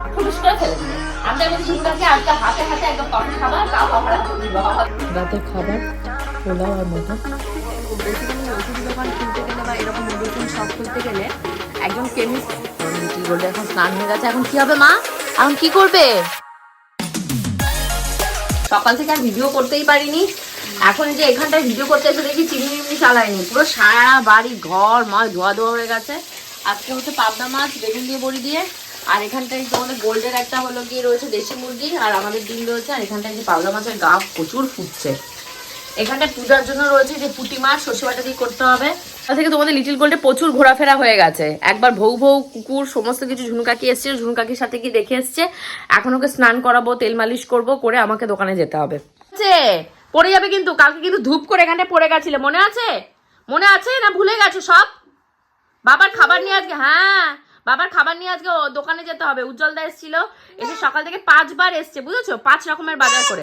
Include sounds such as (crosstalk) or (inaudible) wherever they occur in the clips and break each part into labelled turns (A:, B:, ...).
A: Coffee খাবার
B: পোলাও আর মতো
A: basically ওষুধ দোকান খুলতে গেলে বা এরকম মেডিসিন শপ খুলতে গেলে একজন কেমিস্ট
B: কি বললে এখন স্নান হয়ে গেছে এখন কি হবে মা এখন কি করবে
A: সকাল থেকে আর ভিডিও করতেই পারিনি। এখন যে এখানটায় ভিডিও করতে এসে দেখি চিনি মিমনি চালায়নি। পুরো সারা বাড়ি ঘর মাছ ধোয়া ধোয়া হয়ে গেছে। আজকে হচ্ছে পাবদা মাছ বেগুন দিয়ে বড়ি দিয়ে। আর এখানটায় তোমাদের গোল্ডের একটা হলো গিয়ে রয়েছে দেশি মুরগি আর আমাদের ডিম রয়েছে আর এখানটায় যে পাবদা মাছের গা প্রচুর ফুটছে। এখানটায় পূজার জন্য রয়েছে যে পুঁটি মাছ সর্ষে বাটা দিয়ে করতে হবে। তা থেকে তোমাদের লিটিল গোল্ডে প্রচুর ঘোরাফেরা হয়ে গেছে। একবার ভৌ ভৌ কুকুর সমস্ত কিছু ঝুনুকাকি এসছে ঝুনুকাকির সাথে কি দেখে এসছে। এখন ওকে স্নান করাবো তেল মালিশ করব করে আমাকে দোকানে যেতে হবে। পড়ে যাবে কিন্তু কালকে কিন্তু ধূপ করে এখানটায় পড়ে গেছিলে মনে আছে? মনে আছে না ভুলে গেছো সব? বাবার খাবার নিয়ে আজকে হ্যাঁ। বাবার খাবার নিয়ে আজকে দোকানে যেতে হবে। উজ্জ্বলদা এসেছিল। এসে সকাল থেকে পাঁচবার এসছে বুঝেছ? পাঁচ রকমের বাজার করে।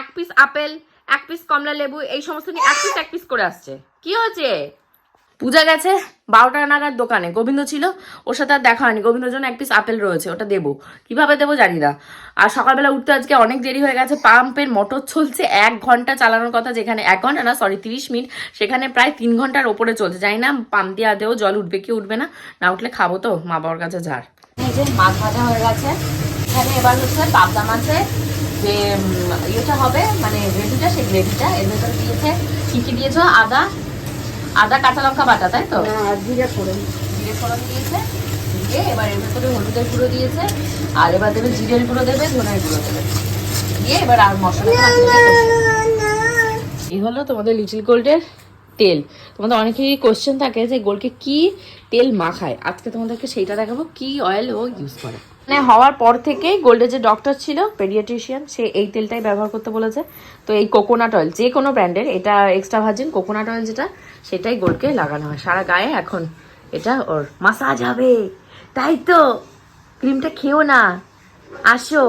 A: এক পিস আপেল এক পিস কমলা লেবু এই সমস্ত নিয়ে এক পিস এক পিস করে আসছে। কি হয়েছে? পূজা গেছে বারোটা নাগাদ দোকানে। গোবিন্দ ছিল, ওর সাথে আর দেখা হয়নি। গোবিন্দর জন্য এক পিস আপেল রয়েছে, ওটা দেবো। কীভাবে দেবো জানি না। আর সকালবেলা উঠতে আজকে অনেক দেরি হয়ে গেছে, পাম্পের মোটর চলছে এক ঘণ্টা চালানোর কথা যেখানে এক ঘণ্টা না সরি তিরিশ মিনিট। সেখানে প্রায় তিন ঘণ্টার ওপরে চলছে। জানি না, পাম্প দিয়ে আদেও জল উঠবে কি উঠবে না। না উঠলে খাব তো, মা বাবার কাছে ঝাড় যে মাছ ভাজা হয়ে গেছে। এখানে এবার হচ্ছে পাবদা মাছে যে ইয়েটা হবে মানে গ্রেভিটা সেই গ্রেভিটা এর ভেতরে দিয়েছে, কি কি দিয়েছ? আদা আদা কাঁচা লঙ্কা বাটা তাই তো? জিরে ফোড়ন। জিরে ফোড়ন দিয়েছে দিয়ে এবার এর ভেতরে হলুদের গুঁড়ো দিয়েছে আর এবার দেবে জিরের গুঁড়ো দেবে ধনের গুঁড়ো দেবে। দিয়ে এবার আর মশলা এই হলো তোমাদের লিটিল গোল্ডের তেল। তোমাদের অনেকেরই কোশ্চেন থাকে যে গোলকে কি তেল মাখায়? আজকে তোমাদেরকে সেইটা দেখাবো কি অয়েল ও ইউজ করে। মানে হওয়ার পর থেকে গোল্ডের যে ডক্টর ছিল পেডিয়াট্রিশিয়ান সে এই তেলটাই ব্যবহার করতে বলেছে। তো এই কোকোনাট অয়েল যে কোনো ব্র্যান্ডের এটা এক্সট্রা ভার্জিন কোকোনাট অয়েল যেটা, সেটাই গোল্ডকে লাগানো হয়। সারা গায়ে এখন এটা ওর মাসাজ হবে। তাই তো ক্রিমটা খেও না। আসো।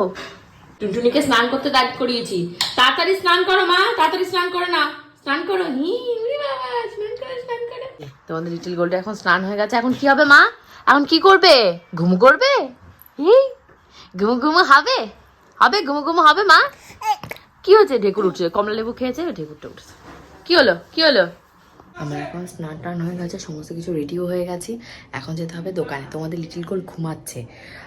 A: টুনটুনিকে স্নান করতে দাঁড় করিয়েছি। তাড়াতাড়ি স্নান করো, মা, তাড়াতাড়ি স্নান করো না। স্নান করো। হি তোমাদের লিটল গোল্ডে এখন স্নান হয়ে গেছে। এখন কি হবে, মা? এখন কি করবে? ঘুম করবে? ঘুমু ঘুমু হবে? হবে ঘুমু হবে, মা? কি হচ্ছে ঢেকুর উঠছে। কমলা লেবু খেয়েছে, ঢেকুরটা উঠছে। কি হলো? কি হলো? আমরা এখন স্নান টান হয়ে গেছে, সমস্ত কিছু রেডিও হয়ে গেছি। এখন যেতে হবে দোকানে। তোমাদের লিটিল গোল ঘুমাচ্ছে।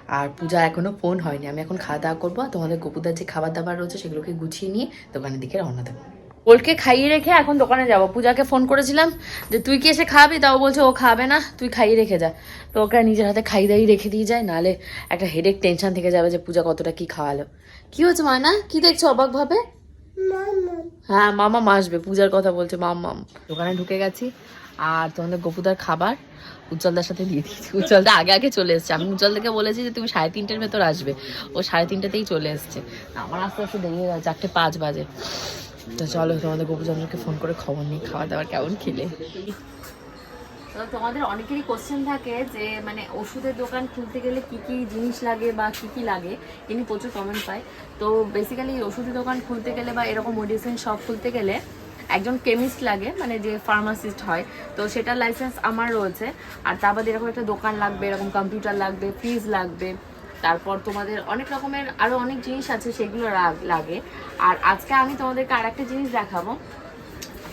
A: আর পূজা এখনও ফোন হয়নি। আমি এখন খাওয়া দাওয়া করব তোমাদের গোপুদার যে খাবার দাবার রয়েছে, সেগুলোকে গুছিয়ে নিয়ে দোকানের দিকে রওনা দেবো। ওলকে খাইয়ে রেখে এখন দোকানে যাব। পূজাকে ফোন করেছিলাম যে তুই কি এসে খাওয়াবি তাও বলছে ও খাবে না তুই খাইয়ে রেখে যা। তো ওকে নিজের হাতে খাইয়ে দাইয়ে রেখে দিয়ে যায় নাহলে একটা হেডেক টেনশন থেকে যাবে যে পূজা কতটা কি খাওয়ালো? কি হচ্ছে মায়না কি দেখছ অবাক ভাবে হ্যাঁ মামা আসবে পূজার কথা বলছে মাম। দোকানে ঢুকে গেছি আর তোমাদের গপুদার খাবার উজ্জ্বলদার সাথে দিয়ে দিয়েছি। উজ্জ্বলদা আগে আগে চলে এসছে। আমি উজ্জ্বলদাকে বলেছি যে তুমি সাড়ে তিনটের ভেতর আসবে। ও সাড়ে তিনটেতেই চলে এসছে। আমার আস্তে আস্তে দেরি হয়ে গেছে চারটে পাঁচ বাজে। তো চলো, তোমাদের গোপুচন্দ্রকে ফোন করে খবর নিই, খাওয়া দাওয়ার কেমন খেলে? তো তোমাদের অনেকেরই কোশ্চেন থাকে যে মানে ওষুধের দোকান খুলতে গেলে কি কি জিনিস লাগে বা কি কি লাগে, ইনি প্রচুর কমেন্ট পায়। তো বেসিক্যালি ওষুধের দোকান খুলতে গেলে বা এরকম মেডিসিন শপ খুলতে গেলে একজন কেমিস্ট লাগে মানে যে ফার্মাসিস্ট হয়। তো সেটার লাইসেন্স আমার রয়েছে। আর তার বাদে এরকম একটা দোকান লাগবে, এরকম কম্পিউটার লাগবে ফ্রিজ লাগবে। তারপর তোমাদের অনেক রকমের আরও অনেক জিনিস আছে সেগুলো লাগে। আর আজকে আমি তোমাদেরকে আর একটা জিনিস দেখাবো।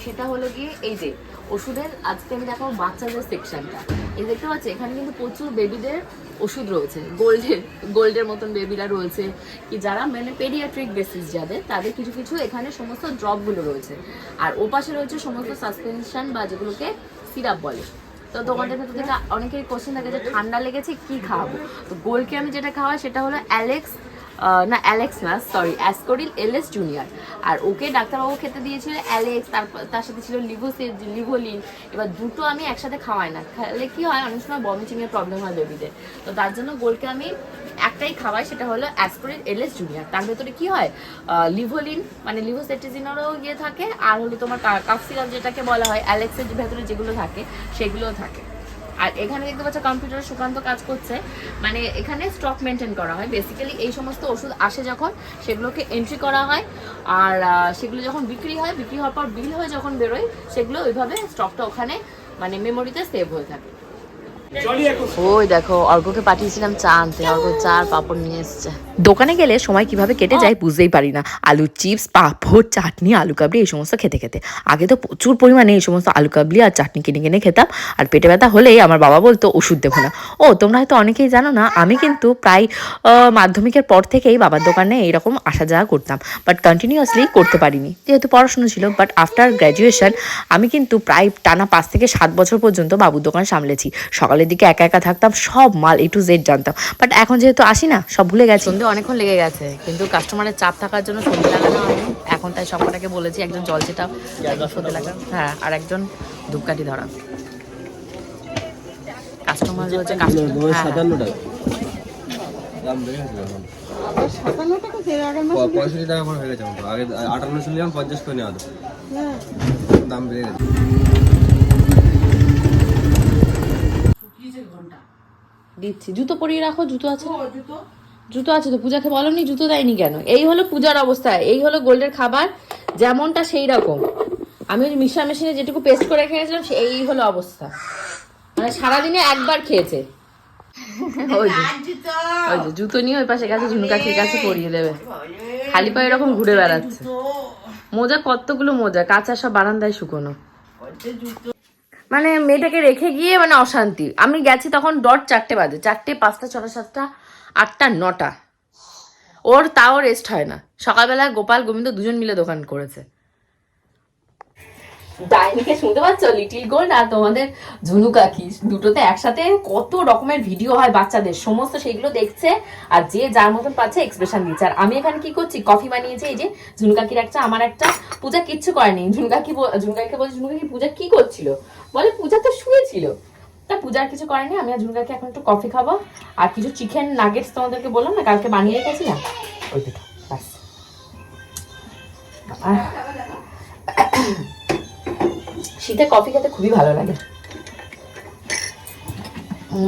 A: সেটা হলো গিয়ে এই যে ওষুধের, আজকে আমি দেখাবো বাচ্চাদের সেকশনটা। এই দেখতে পাচ্ছি, এখানে কিন্তু প্রচুর বেবিদের ওষুধ রয়েছে। গোল্ডের গোল্ডের মতন বেবিরা রয়েছে। কি যারা মানে পেডিয়াট্রিক বেসিস যাদের, তাদের কিছু কিছু এখানে সমস্ত ড্রপগুলো রয়েছে। আর ওপাশে রয়েছে সমস্ত সাসপেনশন বা যেগুলোকে সিরাপ বলে। তো তোমাদের ভেতর থেকে অনেকের কোশ্চেন থাকে যে ঠান্ডা লেগেছে, কি খাওয়াবো তো গোলকে আমি যেটা খাওয়াই সেটা হলো অ্যালেক্স না অ্যালেক্স না সরি অ্যাসকোরিল এলএস জুনিয়র আর ওকে ডাক্তারবাবু খেতে দিয়েছিল অ্যালেক্স তারপর তার সাথে ছিল লিভোসে লিভোলিন এবার দুটো আমি একসাথে খাওয়াই না। খেলে কি হয়, অনেক সময় বমিচিংয়ের প্রবলেম হয় বেবিদের তো তার জন্য গোলকে আমি একটাই খাওয়াই, সেটা হলো অ্যাসকোরিল এলএস জুনিয়র তার ভেতরে কি হয় লিভোলিন মানে লিভোসেটিজিনেরও ইয়ে থাকে, আর হলো তোমার কাফ সিরাপ যেটাকে বলা হয় অ্যালেক্সের ভেতরে যেগুলো থাকে, সেগুলোও থাকে। আর এখানে দেখতে পাচ্ছ কম্পিউটারে সুকান্ত কাজ করছে। মানে এখানে স্টক মেনটেন করা হয়। বেসিক্যালি এই সমস্ত ওষুধ আসে যখন সেগুলোকে এন্ট্রি করা হয়। আর সেগুলো যখন বিক্রি হয় বিক্রি হওয়ার পর বিল হয়ে যখন বেরোয় সেগুলো ওইভাবে স্টকটা ওখানে মানে মেমোরিতে সেভ হয়ে থাকে।
B: ওই দেখো অর্ঘকে পাঠিয়েছিলাম চা আনতে। অর্ঘ চা আর পাপড় নিয়ে এসছে।
A: দোকানে গেলে সময় কীভাবে কেটে যায় বুঝতেই পারি না। আলুর চিপস পাঁপড়, চাটনি, আলু কাবলি এই সমস্ত খেতে খেতে। আগে তো প্রচুর পরিমাণে এই সমস্ত আলু কাবলি আর চাটনি কিনে কিনে খেতাম। আর পেটে ব্যথা হলেই আমার বাবা বলতো, ওষুধ দেবো না। ও, তোমরা হয়তো অনেকেই জানো না, আমি কিন্তু প্রায় মাধ্যমিকের পর থেকেই বাবার দোকানে এইরকম আসা যাওয়া করতাম। বাট কন্টিনিউয়াসলি করতে পারিনি। যেহেতু পড়াশোনা ছিল বাট আফটার গ্র্যাজুয়েশন আমি কিন্তু প্রায় টানা পাঁচ থেকে সাত বছর পর্যন্ত বাবুর দোকান সামলেছি। সকালের দিকে একা একা থাকতাম, সব মাল এ টু জেড জানতাম। বাট এখন যেহেতু আসি না, সব ভুলে গেছি।
B: সন্ধে অনেকক্ষণ লেগে গেছে কিন্তু কাস্টমারের চাপ থাকার জন্য সন্ধে লাগানো হয়নি। এখন তাই সবকটাকে বলেছি একজন জল চেটা একজন সন্ধে লাগান হ্যাঁ আর একজন ধূপকাঠি ধরা। কাস্টমার কাস্টমার হ্যাঁ,
C: পঁয়ষট্টি টাকা করে হয়ে গেছে আগে আটান্ন ছিল পঞ্চাশ করে নেওয়া দাম বেড়ে গেছে।
A: দিচ্ছি। জুতো পরিয়ে রাখো জুতো আছে জুতো। আছে তো পূজাকে বলনি জুতো দেয়নি কেন? এই হলো পূজার অবস্থা এই হলো গোল্ডের খাবার যেমনটা সেই রকম। আমি ওই মিশা মেশিনে যেটুকু পেস্ট করে খেয়েছিলাম এই হলো অবস্থা। মানে সারাদিনে একবার খেয়েছে। (laughs) ওই যে জুতো? নিয়ে ওই পাশে গেছে ঝুনুকাঠির কাছে পরিয়ে দেবে। খালি পায়ে এরকম ঘুরে বেড়াচ্ছে। মোজা কতগুলো মোজা কাঁচা সব বারান্দায় শুকোনো। মানে মেয়েটাকে রেখে গিয়ে মানে অশান্তি। আমি গেছি তখন ডট চারটে বাজে চারটে পাঁচটা ছটা সাতটা আটটা, নটা। ওর তাও রেস্ট হয় না। সকালবেলা গোপাল, গোবিন্দ দুজন মিলে দোকান করেছে। ডাইনিকে শুনতে পাচ্ছ? লিটিল গোল্ড আর তোমাদের ঝুনু কাকি। দুটোতে একসাথে কত রকমের ভিডিও হয় বাচ্চাদের। সমস্ত সেগুলো দেখছে আর যে যার মতন পাচ্ছে এক্সপ্রেশন দিচ্ছে। আর আমি এখানে কি করছি? কফি বানিয়েছি। এই যে ঝুনু কাকির একটা, আমার একটা পূজা কিচ্ছু করেনি। ঝুনু কাকি ঝুনু কাকিকে বলছে, ঝুনু কাকি, পূজা কি করছিল? বলে, পূজা তো শুয়েছিল। তা পূজার কিছু করেনি, আমি আর ঝুনু কাকি এখন একটু কফি খাব। আর কিছু চিকেন নাগেটস তোমাদেরকে বললাম না, কালকে বানিয়ে রেখেছি না? ওই দুটো, ব্যাস। শীতে কফি খেতে খুবই ভালো লাগে।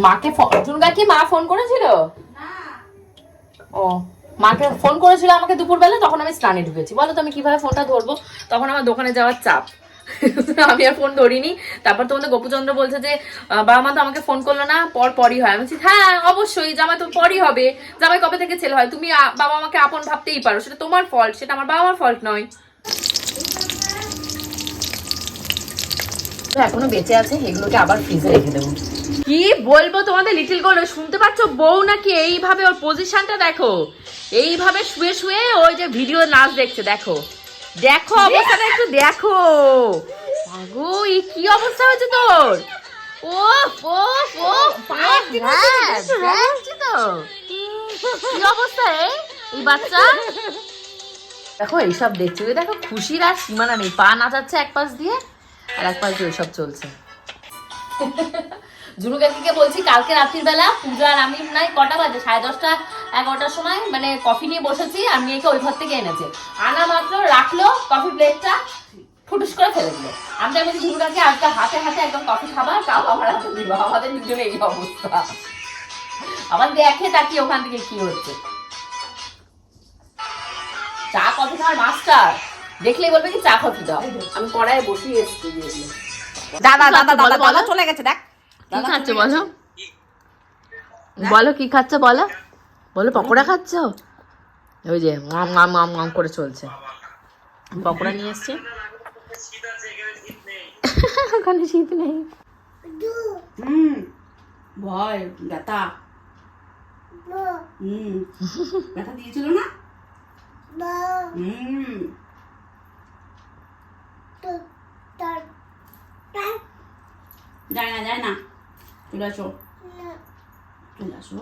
A: মাকে চুনগা কি মা ফোন করেছিল? ও, মাকে ফোন করেছিল আমাকে দুপুরবেলা, তখন আমি স্নানে ঢুকেছি। বলো তো আমি কীভাবে ফোনটা ধরবো? তখন আমার দোকানে যাওয়ার চাপ। (laughs) আমি আর ফোন ধরিনি। তারপর তোমাদের গোপুচন্দ্র বলছে যে বাবা মা তো আমাকে ফোন করল না পর পরই হয়। আমি বলছি হ্যাঁ অবশ্যই জামাই তো পরই হবে। জামাই কবে থেকে ছেলে হয়? তুমি বাবা আমাকে আপন ভাবতেই পারো। সেটা তোমার ফল্ট সেটা আমার বাবা মার ফল্ট নয় এখনও বেঁচে আছে এগুলোকে আবার ফ্রিজে রেখে দেবো। কি বলব তোমাদের লিটিল গোল শুনতে পাচ্ছ? বউ নাকি এইভাবে ওর পজিশনটা দেখো? এইভাবে শুয়ে শুয়ে ওই যে ভিডিও নাচ দেখছে দেখো। দেখো অবস্থাটা একটু দেখো। আগো এই কি অবস্থা হয়েছে তোর? ও ও ও কি অবস্থা এই? বাচ্চা? দেখো এইসব দেখছি দেখো খুশির আর সীমানা নেই। পা নাচাচ্ছে এক পাশ দিয়ে আর এক পাশ দিয়ে ওইসব চলছে। জুনু কাকিকে বলছি কালকে রাত্রির বেলা পূজা আর আমি নাই কটা বাজে? সাড়ে দশটা এগারোটার সময় মানে কফি নিয়ে বসেছি আর মেয়েকে ওই ঘর থেকে এনেছে। আনা মাত্র রাখল কফি প্লেটটা ফুটুস করে ফেলে দিল। আমি তাই বলছি আজকে হাতে হাতে একদম কফি খাবার তাও আমার হাতে দিব। আমাদের দুজনে এই অবস্থা। আবার দেখে তাকি ওখান থেকে কি হচ্ছে। চা কফি খাওয়ার মাস্টার দেখলেই বলবে কি চা কফি দাও। আমি কড়াইয়ে বসিয়ে এসেছি।
D: দাদা দাদা দাদা
A: বলো,
D: দাদা চলে গেছে দেখ।
A: কি খাচ্ছ বলো? বলো কি খাচ্ছ বলো? বলো পকোড়া খাচ্ছ? ওই যে মাম মাম মাম মাম করে চলছে। পকোড়া নিয়ে এসছে। ওখানে শীত নেই।
D: হুম। ভয় ব্যথা। হুম। ব্যথা দিয়েছিল না? হুম। যায় না যায় না। চলে আসো। চলে আসো।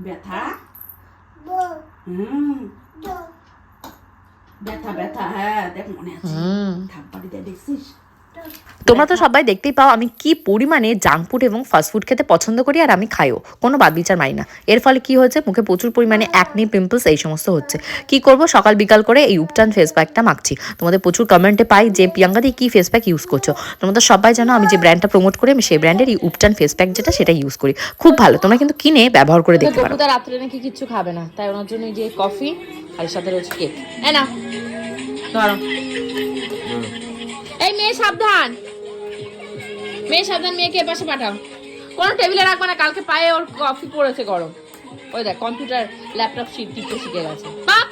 D: ব্যথা? হুম। ব্যথা ব্যথা হ্যাঁ দেখ মনে আছে। থাক বাড়িতে দেখছিস?
A: তোমরা তো সবাই দেখতেই পাও আমি কি পরিমাণে জাঙ্ক ফুড এবং ফাস্ট ফুড খেতে পছন্দ করি আর আমি খাইও। কোনো বাদ বিচার মানি না। এর ফলে কি হয়েছে? মুখে প্রচুর পরিমাণে অ্যাকনি পিম্পলস এই সমস্ত হচ্ছে। কি করব? সকাল বিকাল করে এই উপটান ফেস প্যাকটা মাখছি। তোমাদের প্রচুর কমেন্টে পাই যে প্রিয়াঙ্কা দি কি ফেস প্যাক ইউজ করছ? তোমাদের সবাই জানো আমি যে ব্র্যান্ডটা প্রমোট করি আমি সেই ব্র্যান্ডের এই উপটান ফেস প্যাক যেটা সেটা ইউজ করি। খুব ভালো। তোমরা কিন্তু কিনে ব্যবহার করে দেখতে পারো। রাত্রে নাকি কিচ্ছু খাবে না। তাই ওনার জন্য এই যে কফি আর সাথে রয়েছে কেক না ধরো মেয়ে সাবধান।
E: মেয়ে সাবধান মেয়েকে এপাশে পাঠাও। কোনো টেবিলে রাখবে না, কালকে পায়ে ওর কফি পড়েছে গরম। ওই দেখ কম্পিউটার ল্যাপটপ শিট টিপতে শিখে গেছে। বাপ!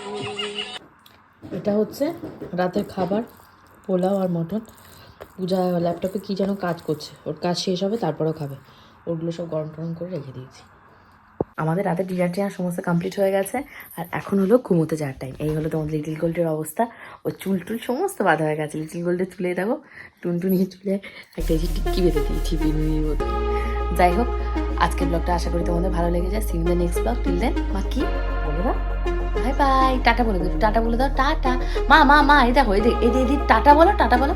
A: এটা হচ্ছে রাতের খাবার, পোলাও আর মটন। পূজা ল্যাপটপে কি যেন কাজ করছে। ওর কাজ শেষ হবে, তারপরেও খাবে। ওগুলো সব গরম টরম করে রেখে দিয়েছি। আমাদের রাতে ডিনার টিনার সমস্ত কমপ্লিট হয়ে গেছে। আর এখন হলো ঘুমোতে যাওয়ার টাইম এই হলো তোমাদের লিটিল গোল্ডের অবস্থা। ও চুল টুল সমস্ত বাঁধা হয়ে গেছে। লিটিল গোল্ডের চুলে দেখো, টুনটুনি চুলে একটা যে টিক্কি বেঁধে দিয়েছি মতো। যাই হোক, আজকের ব্লগটা আশা করি তোমাদের ভালো লেগেছে see the next blog till then মা কি? বলে দাও বাই বাই টাটা বলে দাও টাটা বলে দাও। টাটা। মা মা মা, এই দেখো, এই দেখ এই টাটা বলো টাটা বলো।